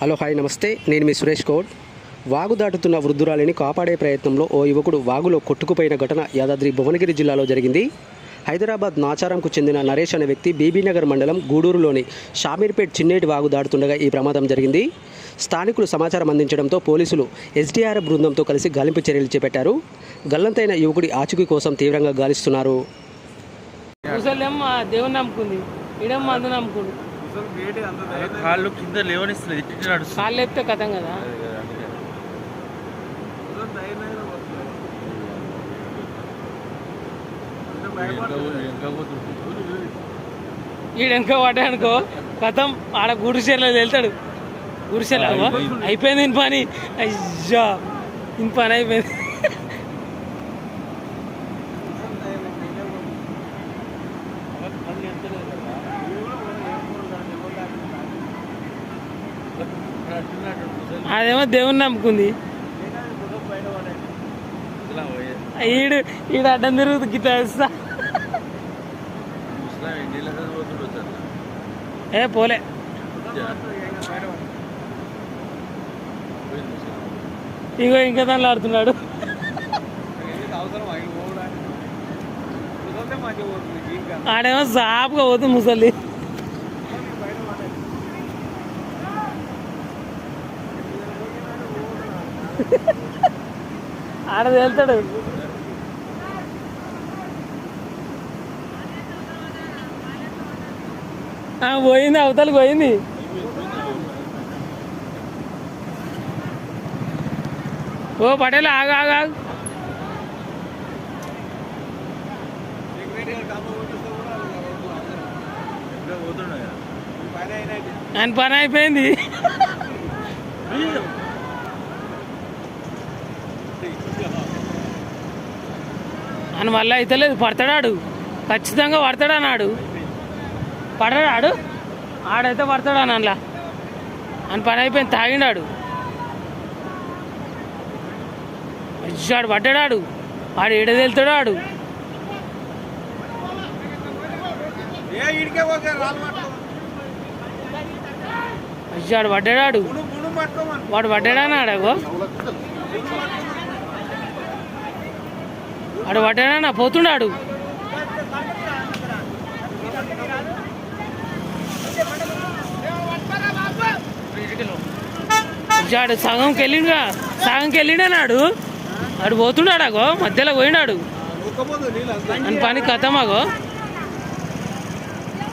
Hello hi నమస్తే. నేను మీ సురేష్ కౌడ్ వాగు దాటుతున్న వృద్ధురాలిని కాపాడే ప్రయత్నంలో ఓ యువకుడు వాగులో కొట్టుకుపోయిన ఘటన యాదాద్రి భువనగిరి జిల్లాలో జరిగింది. హైదరాబాద్ నాచారంకు చెందిన నరేష్ అనే వ్యక్తి బీబీనగర్ మండలం గూడూరులోని షామీర్పేట్ చిన్నేటి వాగు దాటుతుండగా ఈ ప్రమాదం జరిగింది. స్థానికులు సమాచారం అందించడంతో పోలీసులు ఎస్డీఆర్ఎఫ్ బృందంతో కలిసి గాలింపు చర్యలు చేపట్టారు. గల్లంతైన యువకుడి ఆచూకీ కోసం తీవ్రంగా గాలిస్తున్నారు. దేవుని నమ్ముకుంది. ఇడం మందు నమ్ముకుంది. కాళ్ళు కింద లేవనిస్తలేదు ఇట్టి నడుస్తుంది. కాళ్ళు లేపితే కథం కదా. ఈడెనక పడ్డానుకో కథం ఆడ గుడిసెల్లో వెళ్తాడు గుడిసెలో అయిపోయింది. ఇన్ పని. అయ్యా ఇన్ పని అయిపోయింది. అదేమో దేవుని నమ్ముకుంది. ఈడు ఈడు అడ్డం తిరుగుతు గిట్ట ఏ పోలే. ఇగో ఇంకా దానిలో ఆడుతున్నాడు. ఆడేమో సాపుగా పోతుంది ముసలి. ఆడ వెళ్తాడు. ఆ, పోయింది అవతలకి పోయింది. ఓ పటేల్ ఆగు ఆగు ఆగు. ఆయన పని అయిపోయింది. అని మళ్ళీ అయితే లేదు పడతాడాడు. ఖచ్చితంగా పడతాడు అన్నాడు. పడడాడు ఆడైతే పడతాడు అందులో అని పని అయిపోయింది తాగిండాడు. వచ్చాడు పడ్డాడు ఆడు. ఏడ వెళ్తాడు ఆడు వచ్చాడు పడ్డాడు వాడు పడ్డాడా ఆడగో ఆడు పడ్డాడా పోతున్నాడు జాడు సగంకి వెళ్ళిండుగా సగంకి వెళ్ళిండనాడు ఆడు పోతున్నాడాగో మధ్యలో పోయినాడు అని పని కథమాగో